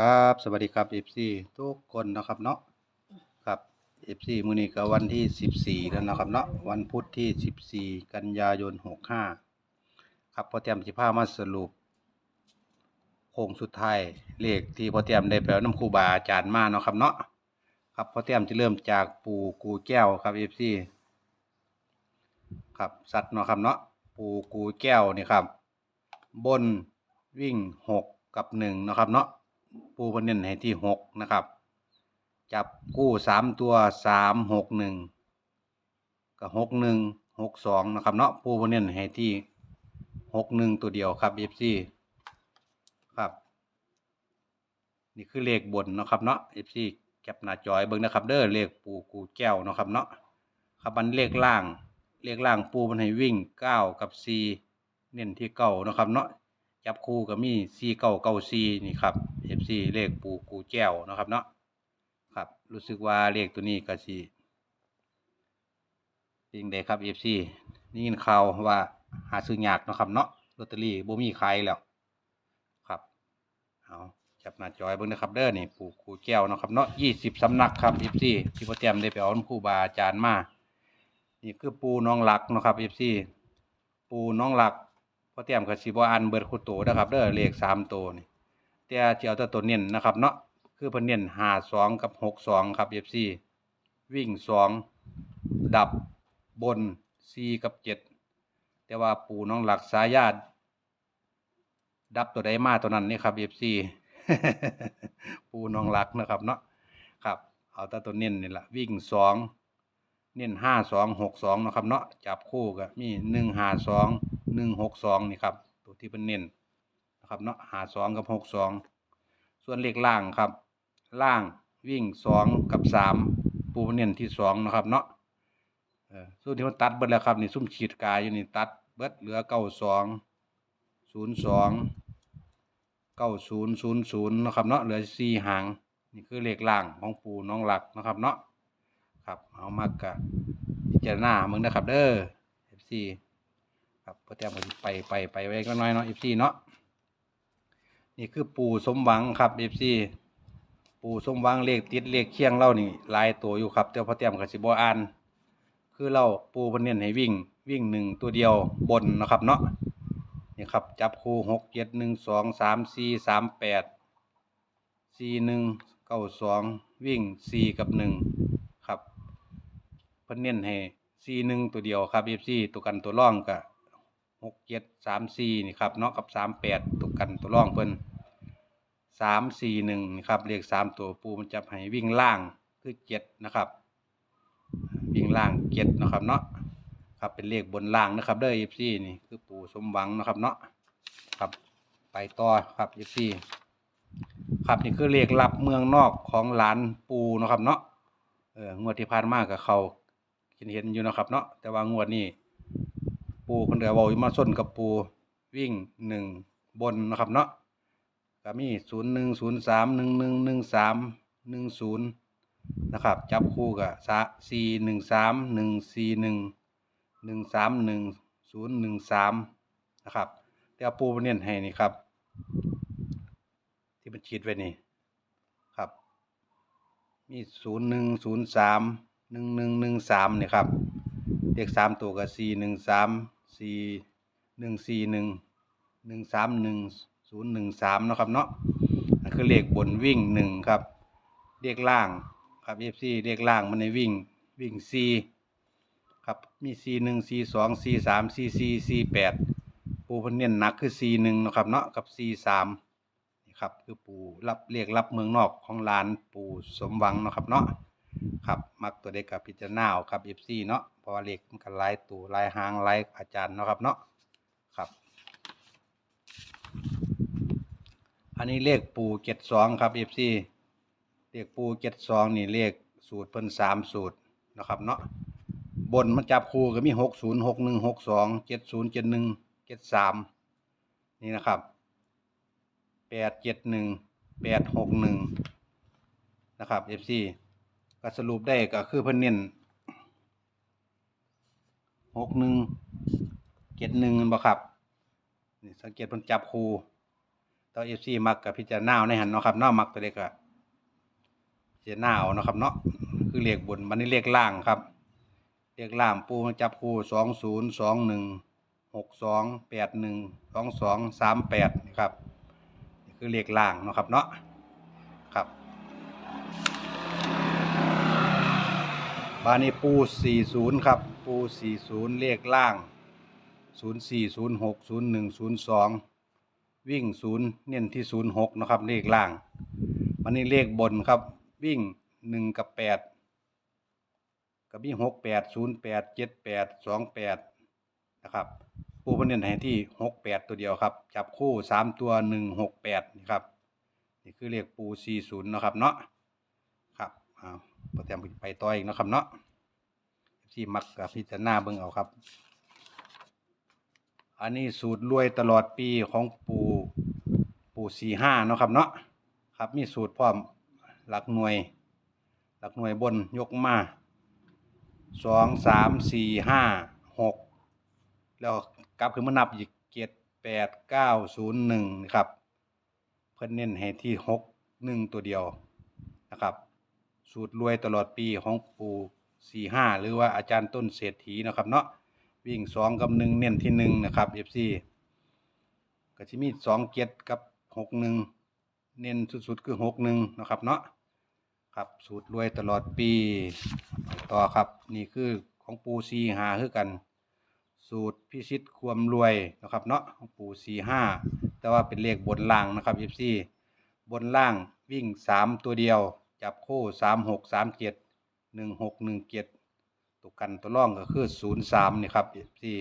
ครับ สวัสดีครับ FC ทุกคนนะครับเนาะครับ FC มื้อนี้ก็วันที่14แล้วนะครับเนาะวันพุธที่14กันยายน65ครับพอเตรียมสิพามาสรุปโค้งสุดท้ายเลขที่พอเตรียมได้ไปเอาน้ำครูบาอาจารย์มาเนาะครับเนาะครับพอเตรียมจะเริ่มจากปู่กูแก้วครับ FC ครับสัตว์เนาะครับเนาะปูกูแก้วนี่ครับ บนวิ่งหกกับหนึ่งนะครับเนาะ ปูเพนเน้นให้ที่หกนะครับ จับกู้สามตัวสามหกหนึ่งกับหกหนึ่งหกสองนะครับเนาะปูเพนเน้นให้ที่หกหนึ่งตัวเดียวครับเอฟซีครับ นี่คือเลขบนนะครับเนาะเอฟซีแคปหน้าจอยเบิ่งนะครับ เด้อเลขปูกูแก้วนะครับเนาะครับมันเลขล่างเลขล่างปูมันให้วิ่งเก้ากับสี่เน้นที่เก่านะครับเนาะ จับคู่กับมีซีเก่าเก่าซีนี่ครับ FC เลขปูกูแก้วนะครับเนาะครับ รู้สึกว่าเลขตัวนี้ก็สิจริงเด้ครับ FC นี่ยินข่าวว่าหาซื้อยากนะครับเนาะลอตเตอรี่บ่มีขายแล้วครับเอาจับหน้าจอยเบิ่งนะครับเด้อนี่ปูกูแก้วนะครับเนาะ20สำนักครับ FC ที่พ่อแต้มได้ไปเอาครูบาอาจารย์มานี่คือปูน้องหลักนะครับ FC ปูน้องหลัก พอเตรียมกับสิบอันเบิดคู่โตนะครับเด้อเลขสามตัวนี่แต่จะเอาแต่ตัวเน้นนะครับเนาะคือเพิ่นเน้นหาสองกับหกสองครับเอฟซีวิ่งสองดับบนสี่กับเจ็ดแต่ว่าปูน้องหลักสายาดดับตัวใดมาตัวนั้นนี่ครับเอฟซีปูน้องหลักนะครับเนาะครับเอาต่ตัวเน้นนี่แหละวิ่งสองเน้นห้าสองหกสองนะครับเนาะจับคู่กับมีหนึ่งห้าสอง หนึ่งหกสองนี่ครับตัวที่เป็นเน้นนะครับเนาะหาสองกับหกสองส่วนเลขล่างครับ ล่างวิ่งสองกับสามปูเน้นที่สองนะครับเนาะส่วนที่มันตัดเบิดแล้วครับนี่ซุ่มขีดกายอยู่นี่ตัดเบิดเหลือเก้าสองศูนย์สองเก้าศูนย์ศูนย์ศูนย์นะครับเนาะเหลือสี่หางนี่คือเลขล่างของปูน้องหลักนะครับเนาะครับเอามากกะพิจารณามึงนะครับเด้อ FC ครับพอแต้มก็สิไปไปไปไว้ก็น้อยเนาะ FC เนาะนี่คือปู่สมหวังครับ FC ปู่สมหวังเลขติดเลขเคียงเล่านี่หลายตัวอยู่ครับแต่พอแต้มก็สิบอ่านคือเราปูพิ่นเน้นให้วิ่งวิ่งหนึ่งตัวเดียวบนนะครับเนาะนี่ครับจับคู่หกเจ็ดหนึ่งสองสามสี่สามแปดสี่หนึ่งเก้าสองวิ่งสี่กับหนึ่งครับพิ่นเน้นให้สี่หนึ่งตัวเดียวครับเอฟซีตัวกันตัวร่องกับ หกเจ็ดสามสี่นี่ครับเนาะกับสามแปดตัวกันตัวร่องเพิ่นสามสี่หนึ่งนี่ครับเลขสามตัวปูมันจับให้วิ่งล่างคือเจ็ดนะครับ วิ่งล่างเจ็ดนะครับเนาะครับเป็นเลขบนล่างนะครับเด้อเอฟซีนี่คือปูสมหวังนะครับเนาะครับไปต่อครับเอฟซีครับนี่คือเลขลับเมืองนอกของหลานปูนะครับเนาะเอองวดที่ผ่านมากับเขาเห็นเห็นอยู่นะครับเนาะแต่ว่างวดนี้ ปูคนเดียวบอกมาส้นกับปูวิ่งหนึ่งบนนะครับเนาะก็มีศูนย์หนึ่งศูนย์สามหนึ่งหนึ่งหนึ่งสามหนึ่งศูนย์นะครับจับคู่กับสะสี่หนึ่งสามหนึ่งสี่หนึ่งหนึ่งสามหนึ่งศูนย์หนึ่งสามนะครับแต่ว่าปูเน้นให้นี่ครับ ที่มันฉีดไว้นี่ครับ มีศูนย์หนึ่งศูนย์สามหนึ่งหนึ่งหนึ่งสามเนี่ยครับเลขสามตัวกับสี่หนึ่งสาม สี่หนึ่งสี่หนึ่งหนึ่งสามหนึ่งศูนย์หนึ่งสามนะครับเนาะนั่นคือเลขบนวิ่งหนึ่งครับเลขล่างครับเอฟซีเลขล่างมันในวิ่งวิ่งสี่ครับมีสี่หนึ่งสี่สองสี่สามสี่สี่สี่แปดปูพันเน้นหนักคือสี่หนึ่งนะครับเนาะกับสี่สามนี่ครับคือปูรับเรียกรับเมืองนอกของลานปูสมหวังนะครับเนาะ ครับ มักตัวเด็กกับพิจารณาครับเอฟซีเนาะเพราะว่าเลขมันกันลายตัวลายหางลายอาจารย์เนาะครับเนาะครับ อันนี้เลขปูเจ็ดสองครับเอฟซีเลขปูเจ็ดสองนี่เลขสูตรเพิ่นสามสูตรนะครับเนาะบนมันจับคู่ก็มีหกศูนย์หกหนึ่งหกสองเจ็ดศูนย์เจ็ดหนึ่งเจ็ดสามนี่นะครับแปดเจ็ดหนึ่งแปดหกหนึ่งนะครับ FC ก็สรุปได้ก็คือเพิ่นเน้นหกหนึ่งเจ็ดหนึ่งบ่ครับนี่สังเกตเพิ่นจับคู่ต่อเอฟซีมักกับพิจารณาในหันเนาะครับเนาะมักตัวเล็กอะพิจารณาเอาเนาะครับเนาะคือเลขบนมันนี่เลขล่างครับเลขล่างปูมันจับคู่สองศูนย์สองหนึ่งหกสองแปดหนึ่งสองสองสามแปดนี่ครับคือเลขล่างเนาะครับเนาะครับ บานนี้ปู40ครับ ปู40เลขล่าง04 06 01 02วิ่ง0เน้นที่06นะครับ เลขล่างวันนี้เลขบนครับ วิ่ง1กับ8กับวิ่ง6 8 0 8 7 8 2 8นะครับปูเพิ่นเน้นให้ที่68ตัวเดียวครับ จับคู่3ตัว1 6 8นี่ครับ นี่คือเลขปู40นะครับเนาะครับอ้าว โปรแกรมไปต่ออีกนะครับเนาะที่มักกับพิจารณาเบิ่งเอาครับ อันนี้สูตรรวยตลอดปีของปู่ปู่สี่ห้าเนาะครับเนาะครับมีสูตรพร้อมหลักหน่วย หลักหน่วยบนยกมาสองสามสี่ห้าหกแล้วกลับขึ้นมานับอีกเจ็ดแปดเก้าศูนย์หนึ่งนะครับ เพิ่นเน้นให้ที่หกหนึ่งตัวเดียวนะครับ สูตรรวยตลอดปีของปูสี่ห้าหรือว่าอาจารย์ต้นเศรษฐีนะครับเนาะวิ่งสองกับหนึ่งเน้นที่หนึ่งนะครับเอฟซีก็จะมีสองเจ็ดกับหกหนึ่งเน้นสุดๆคือหกหนึ่งนะครับเนาะครับสูตรรวยตลอดปีต่อครับนี่คือของปูสี่ห้าคือกัน สูตรพิชิตความรวยนะครับเนาะของปูสี่ห้าแต่ว่าเป็นเลขบนล่างนะครับเอฟซีบนล่างวิ่งสามตัวเดียว จับคู่สามหกสามเจ็ดหนึ่งหกหนึ่งเจ็ดตัวกันตัวร่องก็คือศูนย์สามนี่ครับเอฟซี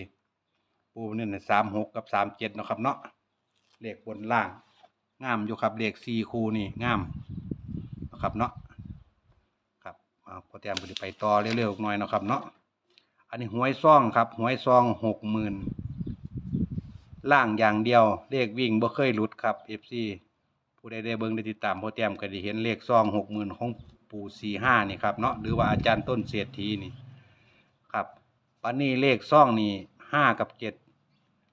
ปูนี่ยสามหกกับสามเจ็ดนะครับเนาะเลขบนล่างงามอยู่ครับเลขสี่คู่นี่งามนะครับเนาะครับเอาพอเตรียมไปต่อเร็วๆหน่อยนะครับเนาะอันนี้หวยซองครับหวยซองหกหมื่นล่างอย่างเดียวเลขวิ่งบ่เคยหลุดครับ FC ผู้ใดได้เบิ่งได้ติดตามโปรแกรมก็ได้เห็นเลขซองหกหมื่นของปู่สี่ห้านี่ครับเนาะหรือว่าอาจารย์ต้นเศรษฐีนี่ครับปันนี้เลขซองนี่ห้ากับเจ็ด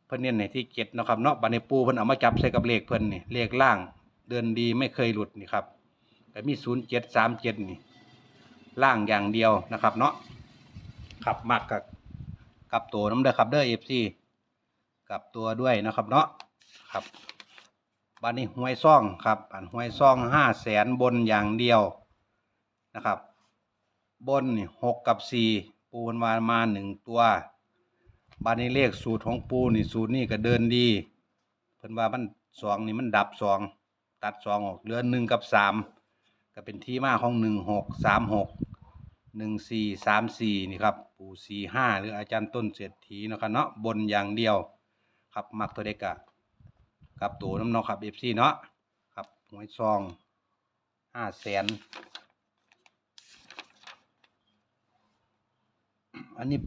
เพิ่นเน้นในที่เจ็ดเนาะครับเนาะบันในปูเพิ่นเอามาจับใส่กับเลขเพิ่นนี่เลขล่างเดินดีไม่เคยหลุดนี่ครับก็มีศูนย์เจ็ดสามเจ็ดนี่ล่างอย่างเดียวนะครับ เนาะขับมักกับกับตัวน้ำเด้อครับเด้อเอฟซีกับตัวด้วยนะครับเนาะครับ บานนี้หวยซ่องครับอันหวยซ่องห้าแสนบนอย่างเดียวนะครับ บนนี่หกกับสี่ปูนมามาหนึ่งตัวบานนี้เลขสูตรของปูนี่สูตรนี่ก็เดินดี เพิ่นว่ามันสองนี่มันดับสองตัดสองออกเหลือหนึ่งกับสามก็เป็นที่มาของหนึ่งหกสามหกหนึ่งสี่สามสี่นี่ครับปูสี่ห้าหรืออาจารย์ต้นเศรษฐีนะครับเนาะบนอย่างเดียว ครับมักตัวเด็กอะ กับตัวน้ำเนาะครับเอฟซีเนาะครับหวยซองห้าแสนอันนี้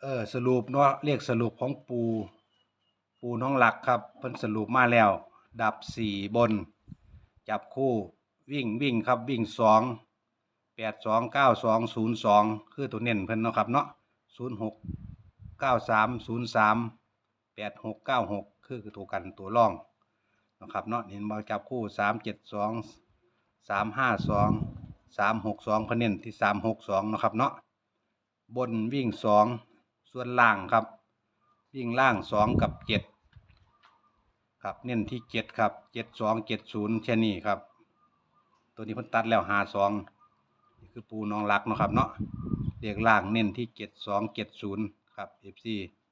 เออสรุปเนาะเรียกสรุปของปู ปูน้องหลักครับเพิ่นสรุปมาแล้ว ดับสี่บน จับคู่วิ่งวิ่งครับวิ่งสองแปดสองเก้าสองศูนย์สองคือตัวเน้นเพิ่นเนาะครับเนาะศูนย์หกเก้าสามศูนย์สาม แปดหกเก้าหกคือตัวกันตัวร่องนะครับเนาะเห็นมาจับคู่สามเจ็ดสองสามห้าสองสามหกสองเพิ่นเน้นที่สามหกสองนะครับเนาะบนวิ่งสองส่วนล่างครับ วิ่งล่างสองกับเจ็ดครับเน้นที่เจ็ดครับเจ็ดสองเจ็ดศูนย์แค่นี้ครับ ตัวนี้พิ่นตัดแล้วหาสองนี่คือปูน้องรักนะครับเนาะเรียกล่างเน้นที่เจ็ดสองเจ็ดศูนย์ครับ FC ครับ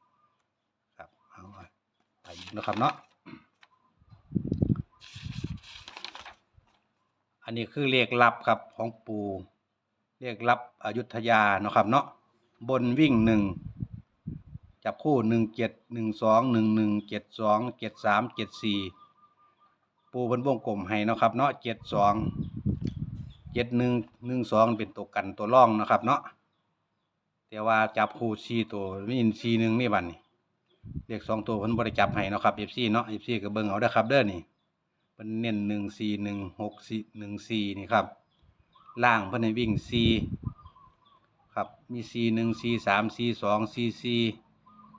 เอาไปอีกเนาะครับเนาะอันนี้คือเลขลับครับของปูเลขลับอยุธยาเนาะครับเนาะบนวิ่งหนึ่งจับคู่หนึ่งเจ็ดหนึ่งสองหนึ่งหนึ่งเจ็ดสองเจ็ดสามเจ็ดสี่ปูบนวงกลมให้เนาะครับเนาะเจ็ดสองเจ็ดหนึ่งหนึ่งสองเป็นตัวกันตัวร่องนะครับเนาะแต่ว่าจับคู่ซีตัวมีซีหนึ่งนี่บัดนี่ เลขสองตัวเพิ่นบริจับให้เนาะครับเอฟซีเนาะเอฟซีก็เบิ่งเอาเด้อครับเด้อนี่เพิ่นเน้นหนึ่งสี่หนึ่งหกสี่หนึ่งสี่นี่ครับล่างเพิ่นให้วิ่งซีครับมีซีหนึ่งซีสามซีสองซีซี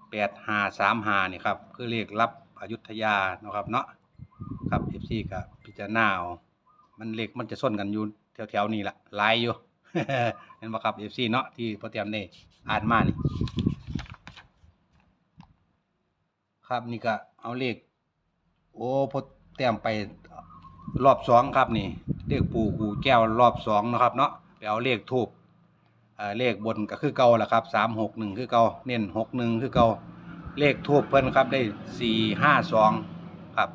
แปดห้าสามห้านี่ครับคือเลขรับอยุธยาเนาะครับเนาะครับ FC กับพิจารณาเอามันเลขมันจะส้นกันอยู่แถวๆนี้ละหลายอยู่ เห็นบ่ครับ FC เนาะที่พอเตรียมได้อ่านมานี่ ครับนี่ก็เอาเลข โอ้พอเตรียมไปรอบสองครับนี่เลขปู่กูแก้วรอบสองนะครับเนาะไปเอาเลขทูบเลขบนก็คือเก่าแหละครับสามหกหนึ่งคือเก่าเน้นหกหนึ่งคือเก่าเลขทูบเพิ่นครับได้สี่ห้าสองครับ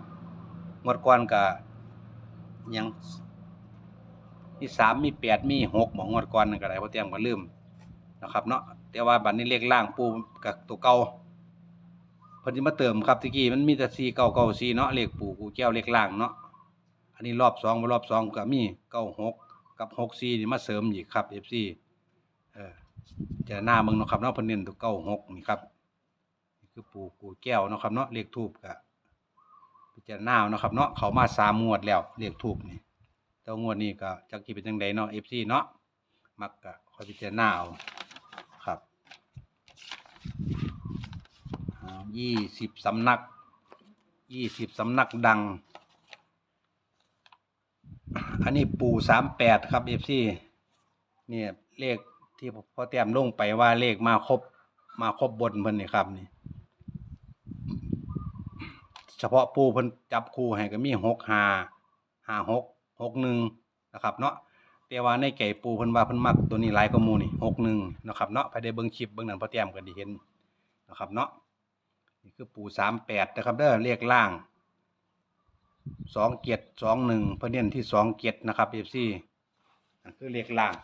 งวดก่อนก็ยังมีสามมีแปดมีหกหมองงวดก่อนนั่นก็ได้พอเตรียมก็ลืมนะครับเนาะแต่ว่าบัดนี้เลขล่างปูกับตัวเก่า เพิ่นสิมาเติมครับตะกี้มันมีแต่สี่เก้าเก้าสี่เนาะเลขปู่กูแก้วเลขล่างเนาะอันนี้รอบสองรอบสองก็มีเก้าหกกับหกสี่นี่มาเสริมอีกครับเอฟซีเออจะหน้ามืองเนาะครับเนาะเพิ่นเน้นตัวเก้าหกนี่ครับนี่คือปู่กูแก้วเนาะครับเนาะเลขทูบก็พิจารณาเอาเนาะครับเนาะเขามาสามงวดแล้วเลขทูบนี่แต่ว่างวดนี้ก็จักสิเป็นจังไดเนาะเอฟซีเนาะมักก็คอยพิจารณาเอาครับ ยี่สิบสำนัก ยี่สิบสำนักดัง อันนี้ปู่สามแปดครับเอฟซีเนี่ยเลขที่พ่อเตรียมลงไปว่าเลขมาครบ มาครบบนเพิ่นนี่ครับนี่ เฉพาะปูเพิ่นจับคู่ให้ก็มีหกหาหาหกหกหนึ่งนะครับเนาะแต่ว่าในไก่ปูเพิ่นว่าเพิ่นมักตัวนี้หลายกว่าหมูนี่หกหนึ่งนะครับเนาะภายในเบิ่งคลิปเบิ่งนั้นพ่อเตรียมก็ได้เห็นนะครับเนาะ นี่คือปู่สามแปดนะครับเด้อเรียกล่างสองเกียรสองหนึ่งเพื่อเน้นที่สองเกียรนะครับเอฟซีคือเรียกล่าง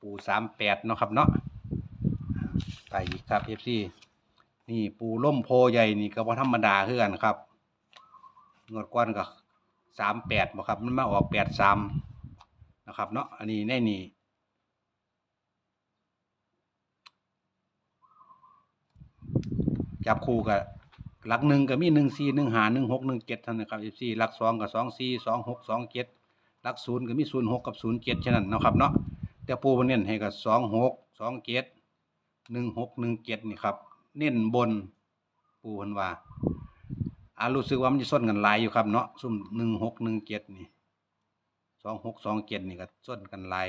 ปู่สามแปดนาะครับเนาะไปอีกครับเอฟซีนี่ปู่ล่มโพใหญ่นี่ก็บ่าธรรมดาคือกันครับงวดก้อนก็สามแปดบ่ครับ มันมาออกแปดสามนะครับเนาะอันนี้แน่นี่ จับคู่กับหลักหนึ่งก็มีหนึ่งสี่หนึ่งหาหนึ่งหกหนึ่งเจ็ดท่านนะครับเอฟซีหลักสองกับสองสี่สองหกสองเจ็ดหลักศูนย์ก็มีศูนย์หกกับศูนย์เจ็ดฉะนั้นนะครับเนาะแต่ปูมันเน้นให้กับสองหกสองเจ็ดหนึ่งหกหนึ่งเจ็ดนี่ครับเน้นบนปูพันว่าอารู้สึกว่ามันจะส้นกันหลายอยู่ครับเนาะซุ่มหนึ่งหกหนึ่งเจ็ดนี่สองหกสองเจ็ดนี่ก็ส้นกันหลาย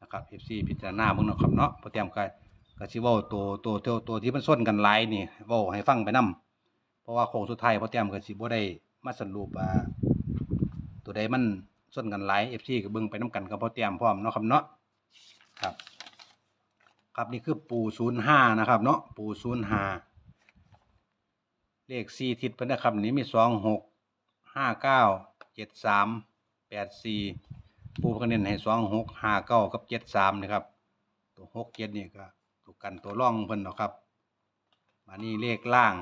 นะครับเอฟซีพิจารณาเบิ่งนะครับเนาะพอเตรียมกัน ก็สิเว้าตัวตัวตัวตัวที่มันส้นกันหลายนี่เว้าให้ฟังไปนํเพราะว่าโค้งสุดท้ายพอเตรียมก็สิบ่ได้มาสรุปว่าตัวใดมันส้นกันหลาย FC ก็เบิ่งไปนํกันกับพอเตรียมพร้อมเนาะครับเนาะครับ ครับนี่คือปู05นย์ห้านะครับ เนาะปู05เลข4ทิศเพิ่นนะครับนี่มี26 59 73 84ปูเพิ่นเน้นให้26 59กับ73นะครับ ตัว6 7นี่ก็ นตัวร่องเพิ่นเนาะครับมานี่เลขล่าง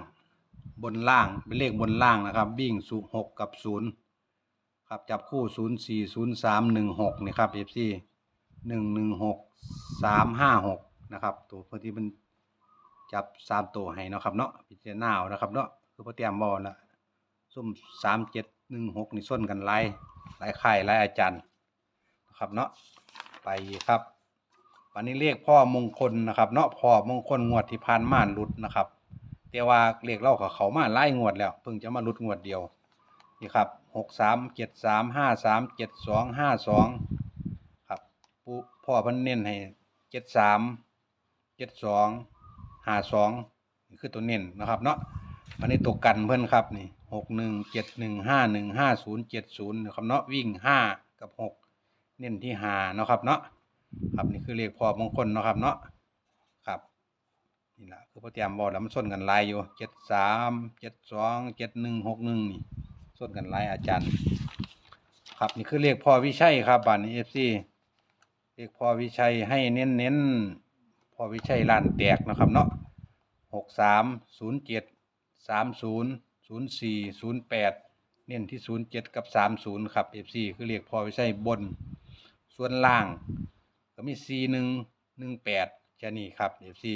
บนล่างเป็นเลขบนล่างนะครับ วิ่งสูหกกับศูนย์ครับจับคู่ศูนย์สี่ศูนย์สามหนึ่งหกนี่ครับเอฟซีหนึ่งหนึ่งหกสามห้าหกนะครับตัวเพื่อที่มันจับสามตัวให้เนาะครับเนาะพิจารณาเอานะครับเนาะคือพอเตรียมบอลละซุ่มสามเจ็ดหนึ่งหกนี่ส้นกันหลายหลายค่ายหลายอาจารย์นะครับเนาะไปครับ วันนี้เรียกพ่อมงคลนะครับ เนาะพ่อมงคลงวดที่ผ่านมาหลุดนะครับ แต่ว่าเรียกเล่ากับเขามาไล่งวดแล้วเพิ่งจะมาหลุดงวดเดียวนี่ครับหกสามเจ็ดสามห้าสามเจ็ดสองห้าสองครับผู้พ่อเพันเน้นให้เจ็ดสามเจ็ดสองห้าสองนี่คือตัวเน้นนะครับเนาะวันนี้ตัวกันเพิ่อนครับนี่หกหนึ่งเจ็ดหนึ่งห้าหนึ่งห้าศูนย์เจ็ดศูนย์นะครับเนาะวิ่งห้ากับหกเน้นที่หานะครับเนาะ ครับนี่คือเลขพอมงคลเนาะครับเนาะครับนี่แหละคือพอเตรียมบอกแล้วมันส้นกันลายอยู่เจ็ดสามเจ็ดสองเจ็ดหนึ่งหกหนึ่งนี่ส้นกันลายอาจารย์ ครับนี่คือเลขพอวิชัยครับบ้านนี้เอฟซีเลขพอวิชัยให้เน้นเน้นๆพอวิชัยล้านแตกนะครับเนาะหกสามศูนย์เจ็ดสามศูนย์ศูนย์สี่ศูนย์แปดเน้นที่ศูนย์เจ็ดกับสามศูนย์ครับเอฟซีคือเลขพอวิชัยบน ส่วนล่าง ก็มี C หนึ่งหนึ่งแปดแค่นี้ครับ FC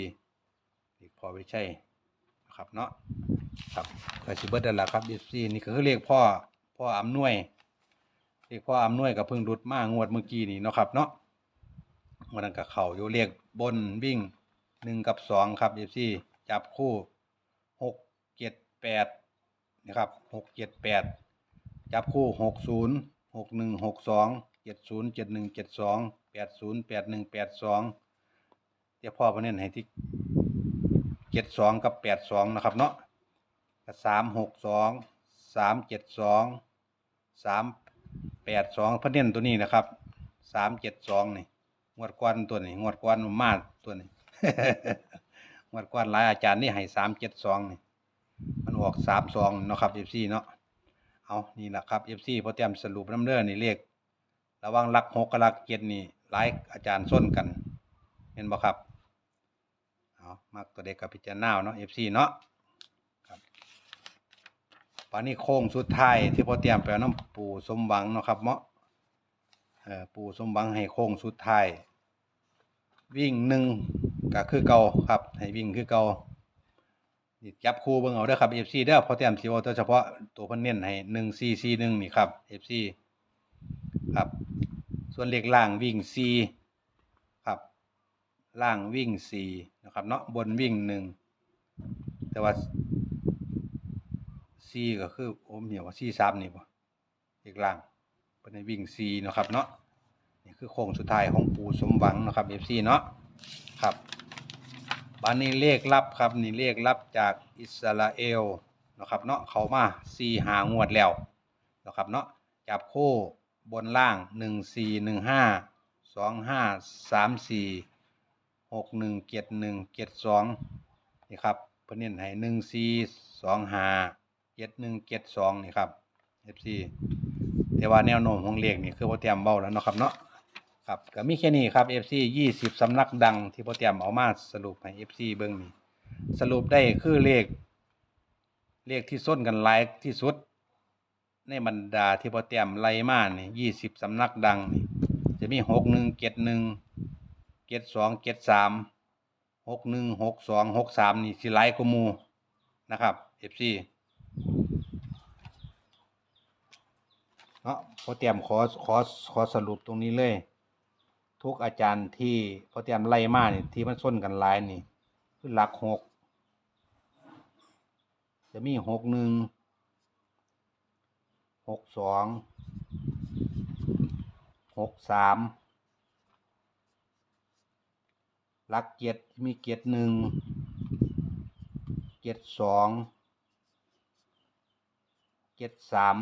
เรีกพอไว้ใช่นะครับเนาะครับก็สิเบิดนั่นแหละครับ FC นี่คือเรียกพ่อพ่ออำนวยเรียกพ่ออำนวยกับเพิ่งรุดมากงวดเมื่อกี้นี่เนาะครับเนาะวันนั้นกับเขาอยู่เรียกบนวิ่งหนึ่งกับสองครับ FC จับคู่หกเจ็ดแปดนะครับหกเจ็ดแปดจับคู่หกศูนย์หกหนึ่งหกสองเจ็ดศูนย์เจ็ดหนึ่งเจ็ดสอง แปดศูนย์แปดหนึ่งแปดสองเดี๋ยวพ่อพเน้นให้ที่เจ็ดสองกับแปดสองนะครับเนาะสามหกสองสามเจ็ดสองสามแปดสองพเน้นตัวนี้นะครับสามเจ็ดสองนี่งวดก้อนตัวนี้งวดก้อนมาตัวนี้งวดก้อนหลายอาจารย์นี่ให้สามเจ็ดสองนี่มันออกสามสองเนาะครับเอฟซีเนาะเอานี่แหละครับเอฟซีพอเตรียมสรุปน้ำเด้อนี่เลขระว่างหลักหกกับหลักเจ็ดนี่ หลายอาจารย์ส้นกัน เห็นบ่ครับเอามักตัวเด็กกับพิจารณาเอาเนาะเอฟซีเนาะครับปานนี้โค้งสุดท้ายที่พอเตรียมไปน้ำปูสมหวังเนาะครับเนาะเออปูสมหวังให้โค้งสุดท้ายวิ่งหนึ่งก็คือเก่าครับ ให้วิ่งคือเก่านี่จับคู่เบิ่งเอาเด้อครับ FC เด้อพอเตรียมสิเอาโดยเฉพาะตัวเพิ่นเน้นให้1 4 4 1นี่ครับ FC ครับ ส่วนเลขล่างวิ่ง4ครับล่างวิ่ง4นะครับเนาะบนวิ่ง1แต่ว่า4ก็คือโอ้มเหี่ยวว่า4 3นี่บ่เลขล่างเพิ่นให้วิ่ง4เนะครับเนาะนี่คือโค้งสุดท้ายของปูสมหวังนะครับ FC เนาะครับบันนี้เลขลับครับนี่เลขลับจากอิสราเอลนะครับเนาะเขามาสี่หางวดแล้วนะครับเนาะจับคู่ บนล่างหนึ่งสี่หนึ่งห้าสองห้าสามสี่หกหนึ่งเจ็ดหนึ่งเจ็ดสองนี่ครับเพิ่นเน้นให้หนึ่งสี่สองห้าเจ็ดหนึ่งเจ็ดสองนี่ครับเอฟซีแต่ว่าแนวโน้มของเลขนี่คือพอเตรียมเบ้าแล้วเนาะครับเนาะครับก็มีแค่นี้ครับ FC ยี่สิบสำนักดังที่โปรเตรียมเอามาสรุปให้ FC เบิ่งนี่สรุปได้คือเลข เลขที่ส้นกันหลายที่สุด ในบรรดาที่โปรเตรียมไล่มานี่ยี่สิบสำนักดังนี่จะมีหกหนึ่งเจ็ดหนึ่งเจ็ดสองเจ็ดสามหกหนึ่งหกสองหกสามนี่สิหลายกว่าหมูนะครับ FC เนาะโปรเตรียมขอขอขอสรุปตรงนี้เลย ทุกอาจารย์ที่พอเตรียมไล่มานี่ที่มันส้นกันหลายนี่คือหลักหกจะมีหกหนึ่ง หกสองหกสามหลักเจ็ดมีเจ็ดหนึ่งเจ็ดสองเจ็ดสาม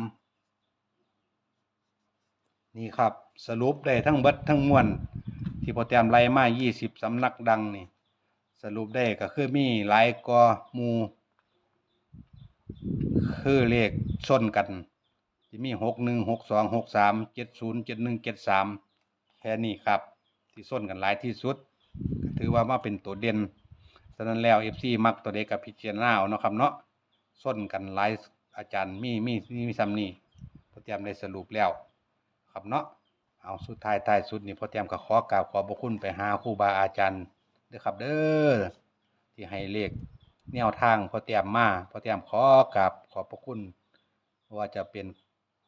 นี่ครับสรุปได้ทั้งเบิดทั้งมวลที่พอเตรียมไล่มา20สำนักดังนี่ สรุปได้ก็คือมีหลายกอมู คือเลขชนกัน ที่มี61 62 63 70 71 73แค่นี้ครับ ที่ส้นกันหลายที่สุด ถือว่ามาเป็นตัวเด่นฉะนั้นแล้ว FC มักตัวเด็กกับพิจารณาเอาเนาะครับเนาะส้นกันหลายอาจารย์มีมีมีมีซ้ำนี่พอเตรียมได้สรุปแล้ว ครับเนาะเอาสุดท้ายท้ายสุดนี่พอเตรียมก็ขอกราบขอบพระคุณไปหาครูบาอาจารย์เด้อครับเด้อที่ให้เลขแนวทางพอเตรียมมาพอเตรียมขอกราบขอบพระคุณว่าจะเป็น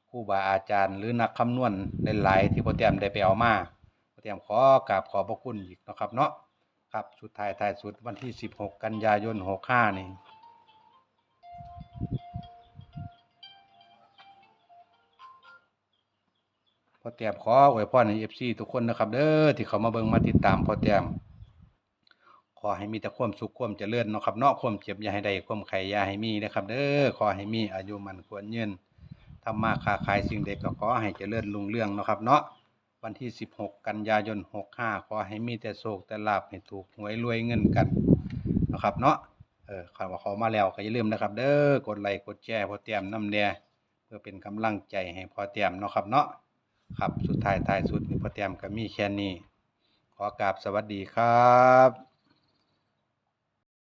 ครูบาอาจารย์หรือนักคำนวณหลายๆที่พอเตรียมได้ไปเอามาพอเตรียมขอกราบขอบพระคุณอีกนะครับเนาะครับสุดท้ายท้ายสุดวันที่ 16 กันยายน 65 นี่พอเตรียมขออวยพรให้เอฟซีทุกคนนะครับเด้อที่เขามาเบิ่งมาติดตามพอเตรียมขอให้มีแต่ความสุขความเจริญเนาะครับเนาะความเจ็บอย่าให้ได้ความไข่อย่าให้มีนะครับเด้อขอให้มีอายุมันควรยืน ทำมาค้าขายสิ่งใดก็ขอให้เจริญรุ่งเรืองเนาะครับเนาะวันที่ 16 กันยายน 65 ขอให้มีแต่โชคแต่ลาภให้ถูกหวยรวยเงินกันนะครับเนาะเออข่าวขามาแล้วก็อย่าลืมนะครับ เด้อกดไลค์กดแชร์พอเตรียมน้ำแดงเพื่อเป็นกำลังใจให้พอเตรียมเนาะครับเนาะครับสุดท้ายท้ายสุดนี่พอเตรียมก็มีแค่นี้ขอกราบสวัสดีครับ